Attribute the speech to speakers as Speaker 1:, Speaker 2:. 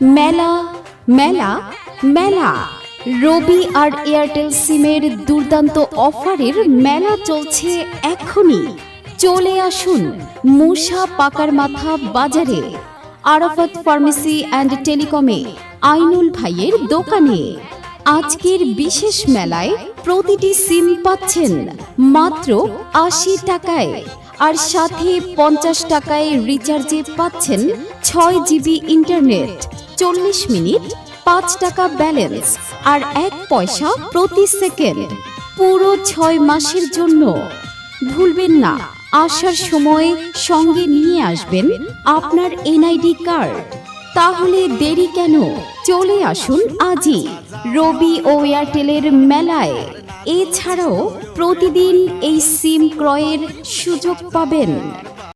Speaker 1: মেলা মেলা মেলা। রবি আর এয়ারটেল সিমের দুর্দান্ত অফারের মেলা চলছে এখনই। চলে আসুন মুসা পাকার মাথা বাজারে, আরাফাত ফার্মেসি অ্যান্ড টেলিকমে আইনুল ভাইয়ের দোকানে। আজকের বিশেষ মেলায় প্রতিটি সিম পাচ্ছেন মাত্র আশি টাকায় আর সাথে পঞ্চাশ টাকায় রিচার্জে পাচ্ছেন ছয় জিবি ইন্টারনেট। চল্লিশ মিনিট, পাঁচ টাকা ব্যালেন্স আর এক পয়সা প্রতি সেকেন্ড। পুরো ছয় মাসের জন্য। ভুলবেন না, আসার সময় সঙ্গে নিয়ে আসবেন আপনার এনআইডি কার্ড। তাহলে দেরি কেন? চলে আসুন আজই রবি ও এয়ারটেলের মেলায়। এছাড়াও প্রতিদিন এই সিম ক্রয়ের সুযোগ পাবেন।